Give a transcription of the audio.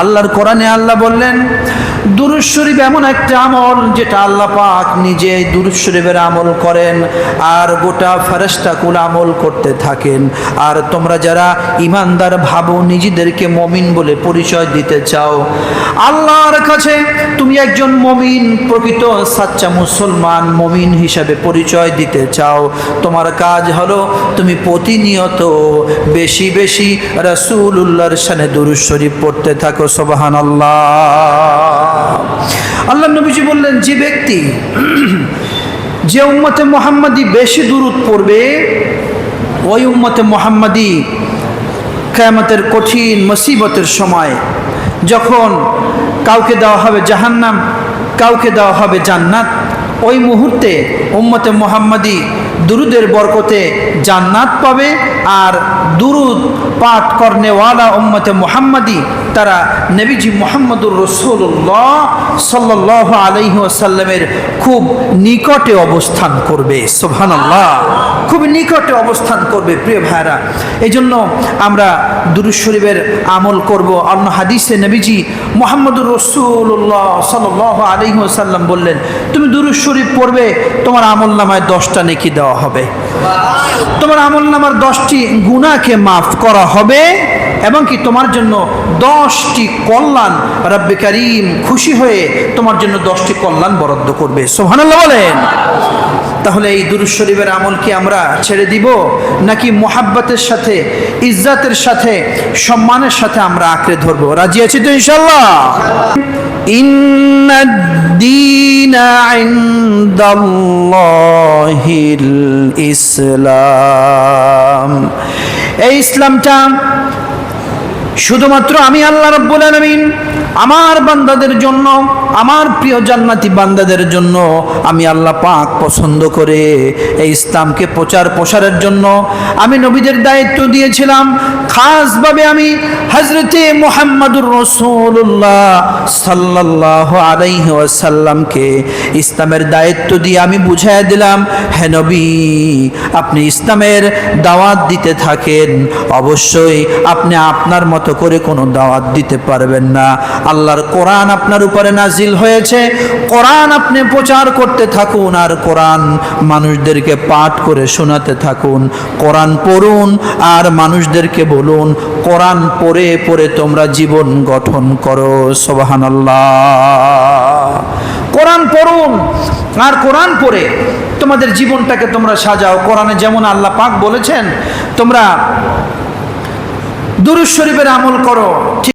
আল্লাহর কোরআনে আল্লাহ বললেন দুরুদ শরীফ এমন একটা আমল যেটা আল্লাহ পাক নিজে দুরুদ শরীফের আমল করেন আর গোটা ফেরেশতাকুল আমল করতে থাকেন। আর তোমরা যারা ইমানদার ভাবো, নিজেদেরকে মমিন বলে পরিচয় দিতে চাও, আল্লাহর কাছে তুমি একজন মমিন, প্রকৃত সাচ্চা মুসলমান মমিন হিসাবে পরিচয় দিতে চাও। তোমার কাজ হলো তুমি প্রতিনিয়ত বেশি বেশি রাসূলুল্লাহর শানে দুরুদ শরীফ পড়তে থাকো। সুবহানাল্লাহ। আল্লাহ নবীজি বললেন, যে ব্যক্তি যে উম্মতে মোহাম্মদী বেশি দূরত পড়বে, ওই উম্মতে মোহাম্মদী কেয়ামতের কঠিন মুসিবতের সময় যখন কাউকে দেওয়া হবে জাহান্নাম, কাউকে দেওয়া হবে জান্নাত ওই মুহূর্তে উম্মতে মোহাম্মদী দুরুদের বরকতে জান্নাত পাবে আর দুরুদ পাঠ করনেওয়ালা উম্মতে মোহাম্মদী তারা নবীজি মোহাম্মদুর রসুল্লাহ সাল্লাহ আলহি আসাল্লামের খুব নিকটে অবস্থান করবে। সোভানাল্লাহ খুব নিকটে অবস্থান করবে প্রিয় ভাইরা এই জন্য আমরা দুরুদ শরীফের আমল করব। অন্য হাদিসে নবীজি মোহাম্মদুর রসুল্লাহ সাল্লাহ আলহি আসাল্লাম বললেন, তুমি দুরুদ শরীফ পড়বে, তোমার আমল নামায় দশটা নেকি দেওয়া হবে। তোমার আমল নামার দশটি গুণাকে মাফ করা হবে, এবং কি তোমার জন্য দশটি কল্যাণ রব্বে করিম খুশি হয়ে তোমার জন্য দশটি কল্যাণ বরাদ্দ করবে। সোহানাল্লাহ বলেন। তাহলে এই দুরুদ শরীফের আমল কি আমরা ছেড়ে দিব নাকি মোহাব্বতের সাথে ইজ্জাতের সাথে সম্মানের সাথে আমরা আঁকড়ে ধরবো রাজি আছি তো ইনশাল্লাহ ইন্না الدين عند الله الإسلام এই ইসলামটা শুধুমাত্র আমি আল্লাহ রব্বুল আলমিন, আমার বান্দাদের জন্য, আমার প্রিয় জান্নাতি বান্দাদের জন্য আমি আল্লাহ পাক পছন্দ করে এই ইসলামকে প্রচার প্রসারের জন্য আমি নবীদের দায়িত্ব দিয়েছিলাম। খাসভাবে আমি হজরতে মোহাম্মদুর রসুল্লাহ সাল্লাহ আলাইহি ওয়াসাল্লামকে ইসলামের দায়িত্ব দিয়ে আমি বুঝাই দিলাম, হে নবী, আপনি ইসলামের দাওয়াত দিতে থাকেন, অবশ্যই আপনি আপনার মতো করে কোনো দাওয়াত দিতে পারবেন না। আল্লাহর কোরআন আপনার উপরে নাজিল হয়েছে। কোরআন আপনি প্রচার করতে থাকুন আর কোরআন মানুষদেরকে পাঠ করে শোনাতে থাকুন। কোরআন পড়ুন আর মানুষদেরকে বলুন, কোরআন পড়ে পড়ে তোমরা জীবন গঠন করো। সোবাহান কোরআন পড়ুন আর কোরআন পড়ে তোমাদের জীবনটাকে তোমরা সাজাও। কোরআনে যেমন আল্লাহ পাক বলেছেন, তোমরা দুরুজ শরীফের আমল করো।